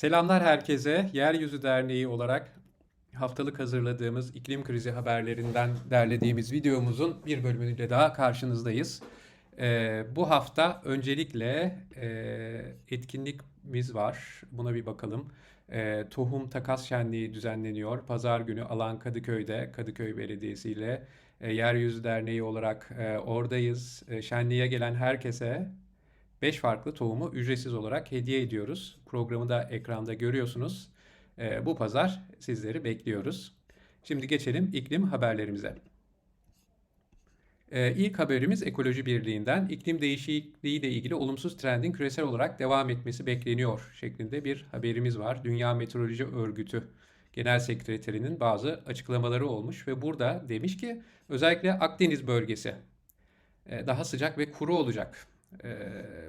Selamlar herkese. Yeryüzü Derneği olarak haftalık hazırladığımız iklim krizi haberlerinden derlediğimiz videomuzun bir bölümüyle daha karşınızdayız. Ee, bu hafta öncelikle e, etkinlikimiz var. Buna bir bakalım. Ee, Tohum Takas Şenliği düzenleniyor. Pazar günü Alan Kadıköy'de, Kadıköy Belediyesi ile e, Yeryüzü Derneği olarak e, oradayız. E, şenliğe gelen herkese 5 farklı tohumu ücretsiz olarak hediye ediyoruz. Programı da ekranda görüyorsunuz. Ee, bu pazar sizleri bekliyoruz. Şimdi geçelim iklim haberlerimize. Ee, ilk haberimiz Ekoloji Birliği'nden iklim değişikliği ile ilgili olumsuz trendin küresel olarak devam etmesi bekleniyor şeklinde bir haberimiz var. Dünya Meteoroloji Örgütü Genel Sekreterinin bazı açıklamaları olmuş ve burada demiş ki özellikle Akdeniz bölgesi e, daha sıcak ve kuru olacak. E,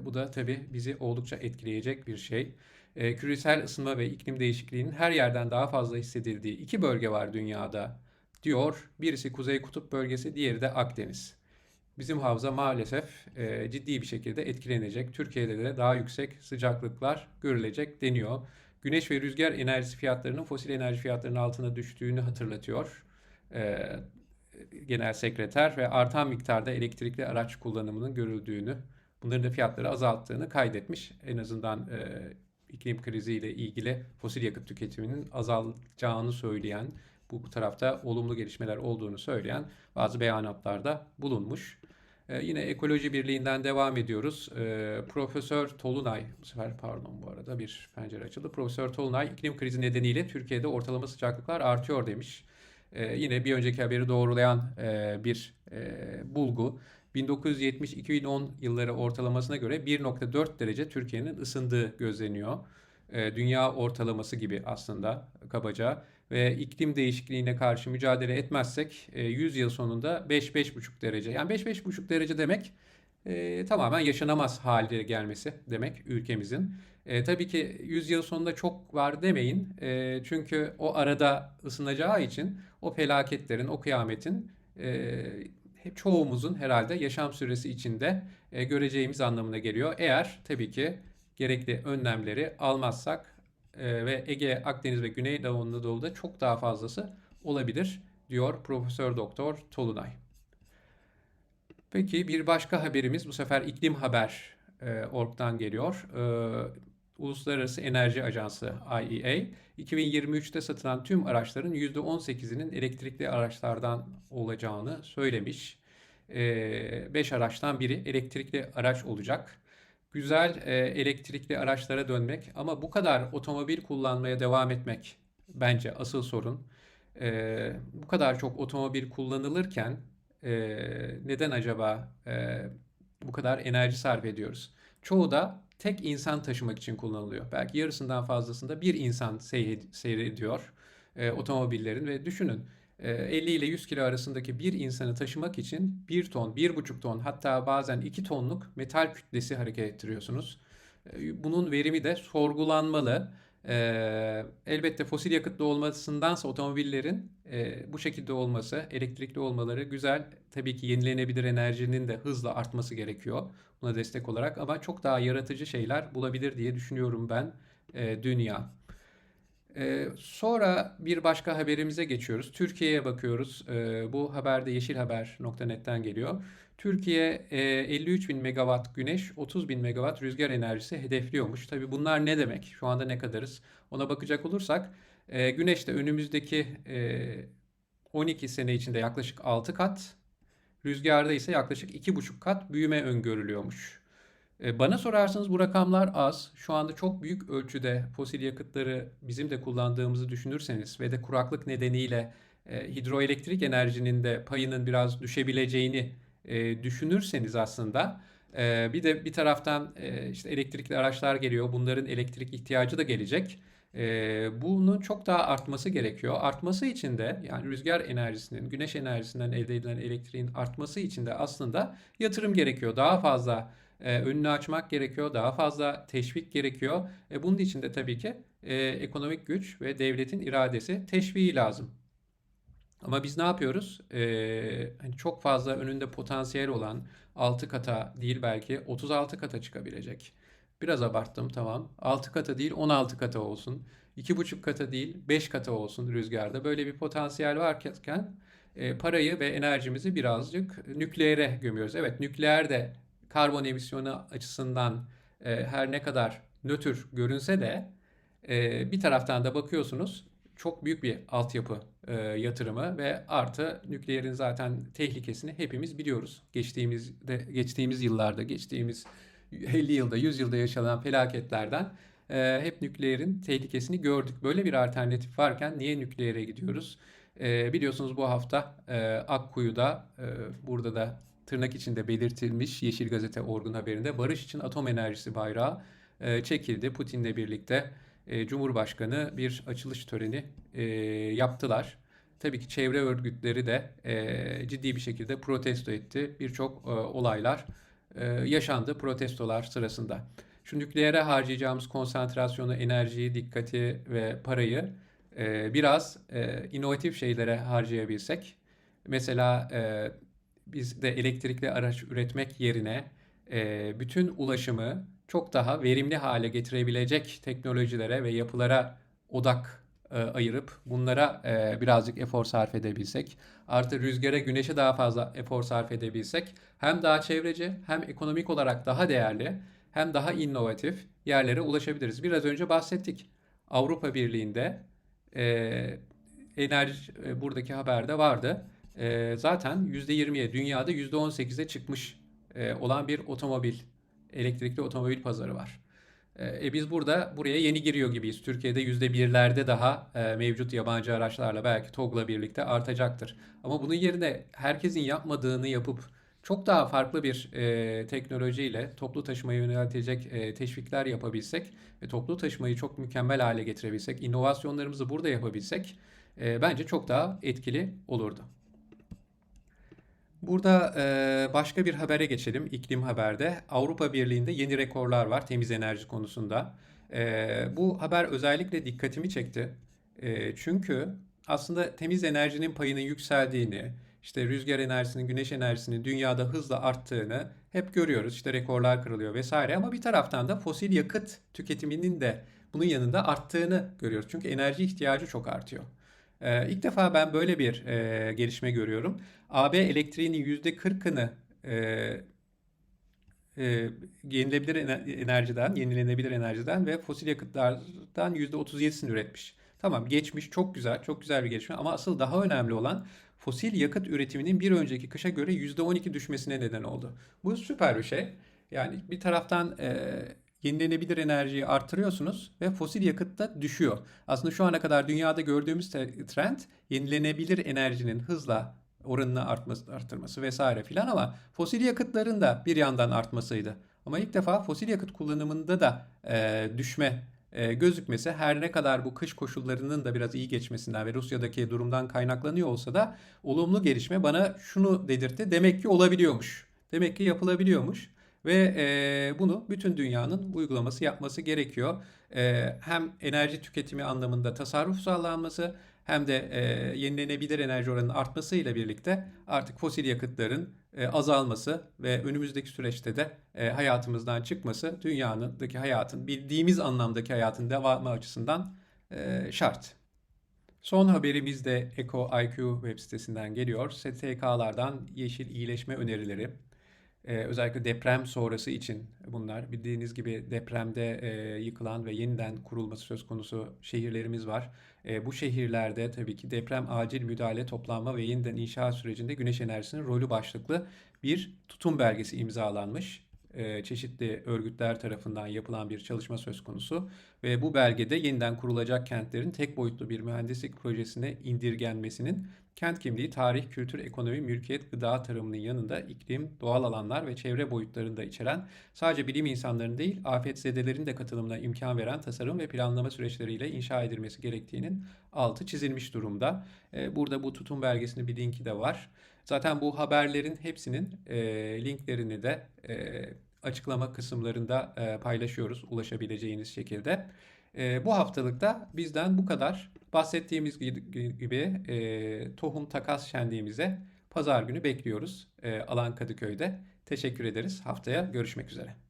bu da tabii bizi oldukça etkileyecek bir şey. E, küresel ısınma ve iklim değişikliğinin her yerden daha fazla hissedildiği iki bölge var dünyada diyor. Birisi Kuzey Kutup bölgesi, diğeri de Akdeniz. Bizim havza maalesef e, ciddi bir şekilde etkilenecek. Türkiye'de de daha yüksek sıcaklıklar görülecek deniyor. Güneş ve rüzgar enerjisi fiyatlarının fosil enerji fiyatlarının altına düştüğünü hatırlatıyor. E, Genel Sekreter ve artan miktarda elektrikli araç kullanımının görüldüğünü, bunların da fiyatları azalttığını kaydetmiş. En azından e, iklim kriziyle ilgili fosil yakıt tüketiminin azalacağını söyleyen, bu tarafta olumlu gelişmeler olduğunu söyleyen bazı beyanatlarda bulunmuş. Ee, yine Ekoloji Birliği'nden devam ediyoruz. Ee, Profesör Tolunay, bu sefer pardon bu arada bir pencere açıldı. Profesör Tolunay iklim krizi nedeniyle Türkiye'de ortalama sıcaklıklar artıyor demiş. Ee, yine bir önceki haberi doğrulayan e, bir e, bulgu. 1970-2010 yılları ortalamasına göre 1.4 derece Türkiye'nin ısındığı gözleniyor. E, dünya ortalaması gibi aslında kabaca ve iklim değişikliğine karşı mücadele etmezsek e, 100 yıl sonunda 5-5,5 derece. Yani 5-5,5 derece demek e, tamamen yaşanamaz hale gelmesi demek ülkemizin. E, tabii ki 100 yıl sonunda çok var demeyin. E, çünkü o arada ısınacağı için o felaketlerin, o kıyametin e, çoğumuzun herhalde yaşam süresi içinde e, göreceğimiz anlamına geliyor. Eğer tabii ki gerekli önlemleri almazsak e, ve Ege, Akdeniz ve Güneydoğu Anadolu'da çok daha fazlası olabilir diyor Profesör Doktor Tolunay. Peki bir başka haberimiz bu sefer iklim haber e, org'dan geliyor. E, Uluslararası Enerji Ajansı IEA 2023'te satılan tüm araçların %18'inin elektrikli araçlardan olacağını söylemiş. 5 araçtan biri elektrikli araç olacak. Güzel e, elektrikli araçlara dönmek ama bu kadar otomobil kullanmaya devam etmek bence asıl sorun. E, bu kadar çok otomobil kullanılırken e, neden acaba e, bu kadar enerji sarf ediyoruz? Çoğu da tek insan taşımak için kullanılıyor. Belki yarısından fazlasında bir insan seyrediyor e, otomobillerin ve düşünün 50 ile 100 kilo arasındaki bir insanı taşımak için 1 ton, 1,5 ton hatta bazen 2 tonluk metal kütlesi hareket ettiriyorsunuz. Bunun verimi de sorgulanmalı. Elbette fosil yakıtlı olmasındansa otomobillerin bu şekilde olması, elektrikli olmaları güzel. Tabii ki yenilenebilir enerjinin de hızla artması gerekiyor buna destek olarak ama çok daha yaratıcı şeyler bulabilir diye düşünüyorum ben dünya. Ee, sonra bir başka haberimize geçiyoruz. Türkiye'ye bakıyoruz. Ee, bu haberde yeşilhaber.net'ten geliyor. Türkiye e, 53 bin megawatt güneş, 30 bin megawatt rüzgar enerjisi hedefliyormuş. Tabii bunlar ne demek? Şu anda ne kadarız? Ona bakacak olursak e, güneşte önümüzdeki e, 12 sene içinde yaklaşık 6 kat, rüzgarda ise yaklaşık 2,5 kat büyüme öngörülüyormuş. E, bana sorarsanız bu rakamlar az. Şu anda çok büyük ölçüde fosil yakıtları bizim de kullandığımızı düşünürseniz ve de kuraklık nedeniyle e, hidroelektrik enerjinin de payının biraz düşebileceğini e, düşünürseniz aslında e, bir de bir taraftan e, işte elektrikli araçlar geliyor. Bunların elektrik ihtiyacı da gelecek. E, bunun çok daha artması gerekiyor. Artması için de yani rüzgar enerjisinin, güneş enerjisinden elde edilen elektriğin artması için de aslında yatırım gerekiyor. Daha fazla e, önünü açmak gerekiyor. Daha fazla teşvik gerekiyor. E, bunun için de tabii ki e, ekonomik güç ve devletin iradesi teşviği lazım. Ama biz ne yapıyoruz? Ee, hani çok fazla önünde potansiyel olan 6 kata değil belki 36 kata çıkabilecek Biraz abarttım tamam. 6 kata değil 16 kata olsun. 2,5 kata değil 5 kata olsun rüzgarda. Böyle bir potansiyel varken e, parayı ve enerjimizi birazcık nükleere gömüyoruz. Evet nükleer de karbon emisyonu açısından e, her ne kadar nötr görünse de e, bir taraftan da bakıyorsunuz çok büyük bir altyapı e, yatırımı ve artı nükleerin zaten tehlikesini hepimiz biliyoruz. Geçtiğimiz de geçtiğimiz yıllarda, geçtiğimiz 50 yılda, 100 yılda yaşanan felaketlerden e, hep nükleerin tehlikesini gördük. Böyle bir alternatif varken niye nükleere gidiyoruz? E, biliyorsunuz bu hafta e, Akkuyu'da, e, burada da tırnak içinde belirtilmiş Yeşil Gazete Orgun haberinde barış için atom enerjisi bayrağı e, çekildi. Putin'le birlikte e, Cumhurbaşkanı bir açılış töreni e, yaptılar. Tabii ki çevre örgütleri de e, ciddi bir şekilde protesto etti. Birçok e, olaylar yaşandı protestolar sırasında. Şu nükleere harcayacağımız konsantrasyonu, enerjiyi, dikkati ve parayı biraz e, inovatif şeylere harcayabilsek. Mesela biz de elektrikli araç üretmek yerine bütün ulaşımı çok daha verimli hale getirebilecek teknolojilere ve yapılara odak e, ayırıp bunlara e, birazcık efor sarf edebilsek, artı rüzgara, güneşe daha fazla efor sarf edebilsek hem daha çevreci hem ekonomik olarak daha değerli hem daha inovatif yerlere ulaşabiliriz. Biraz önce bahsettik. Avrupa Birliği'nde e, enerji e, buradaki haberde vardı. E, zaten %20'ye dünyada %18'e çıkmış e, olan bir otomobil elektrikli otomobil pazarı var. E, biz burada buraya yeni giriyor gibiyiz. Türkiye'de %1'lerde daha e, mevcut yabancı araçlarla belki TOG'la birlikte artacaktır. Ama bunun yerine herkesin yapmadığını yapıp çok daha farklı bir e, teknolojiyle toplu taşımaya yöneltecek e, teşvikler yapabilsek ve toplu taşımayı çok mükemmel hale getirebilsek, inovasyonlarımızı burada yapabilsek e, bence çok daha etkili olurdu. Burada e, başka bir habere geçelim. İklim haberde. Avrupa Birliği'nde yeni rekorlar var temiz enerji konusunda. E, bu haber özellikle dikkatimi çekti. E, çünkü aslında temiz enerjinin payının yükseldiğini, işte rüzgar enerjisinin, güneş enerjisinin dünyada hızla arttığını hep görüyoruz. İşte rekorlar kırılıyor vesaire ama bir taraftan da fosil yakıt tüketiminin de bunun yanında arttığını görüyoruz. Çünkü enerji ihtiyacı çok artıyor. Ee, ilk defa ben böyle bir e, gelişme görüyorum. AB elektriğinin %40'ını e, e, yenilebilir enerjiden, yenilenebilir enerjiden ve fosil yakıtlardan %37'sini üretmiş. Tamam geçmiş çok güzel, çok güzel bir gelişme ama asıl daha önemli olan fosil yakıt üretiminin bir önceki kışa göre %12 düşmesine neden oldu. Bu süper bir şey. Yani bir taraftan e, yenilenebilir enerjiyi artırıyorsunuz ve fosil yakıt da düşüyor. Aslında şu ana kadar dünyada gördüğümüz trend yenilenebilir enerjinin hızla oranını artması, arttırması vesaire filan ama fosil yakıtların da bir yandan artmasıydı. Ama ilk defa fosil yakıt kullanımında da e, düşme e, gözükmesi her ne kadar bu kış koşullarının da biraz iyi geçmesinden ve Rusya'daki durumdan kaynaklanıyor olsa da olumlu gelişme bana şunu dedirtti. Demek ki olabiliyormuş. Demek ki yapılabiliyormuş. Ve e, bunu bütün dünyanın uygulaması yapması gerekiyor. E, hem enerji tüketimi anlamında tasarruf sağlanması hem de e, yenilenebilir enerji oranının artmasıyla birlikte artık fosil yakıtların e, azalması ve önümüzdeki süreçte de e, hayatımızdan çıkması dünyanındaki hayatın bildiğimiz anlamdaki hayatın devamı açısından e, şart. Son haberimiz de Eco IQ web sitesinden geliyor. STK'lardan yeşil iyileşme önerileri, ee, özellikle deprem sonrası için bunlar. Bildiğiniz gibi depremde e, yıkılan ve yeniden kurulması söz konusu şehirlerimiz var. E, bu şehirlerde tabii ki deprem acil müdahale, toplanma ve yeniden inşa sürecinde güneş enerjisinin rolü başlıklı bir tutum belgesi imzalanmış. E, çeşitli örgütler tarafından yapılan bir çalışma söz konusu ve bu belgede yeniden kurulacak kentlerin tek boyutlu bir mühendislik projesine indirgenmesinin kent kimliği, tarih, kültür, ekonomi, mülkiyet, gıda tarımının yanında iklim, doğal alanlar ve çevre boyutlarını da içeren sadece bilim insanlarının değil afetzedelerin de katılımına imkan veren tasarım ve planlama süreçleriyle inşa edilmesi gerektiğinin altı çizilmiş durumda. E, burada bu tutum belgesinin bir linki de var. Zaten bu haberlerin hepsinin e, linklerini de e, açıklama kısımlarında e, paylaşıyoruz ulaşabileceğiniz şekilde. E, bu haftalıkta bizden bu kadar. Bahsettiğimiz gibi e, tohum takas şenliğimize pazar günü bekliyoruz e, Alan Kadıköy'de. Teşekkür ederiz. Haftaya görüşmek üzere.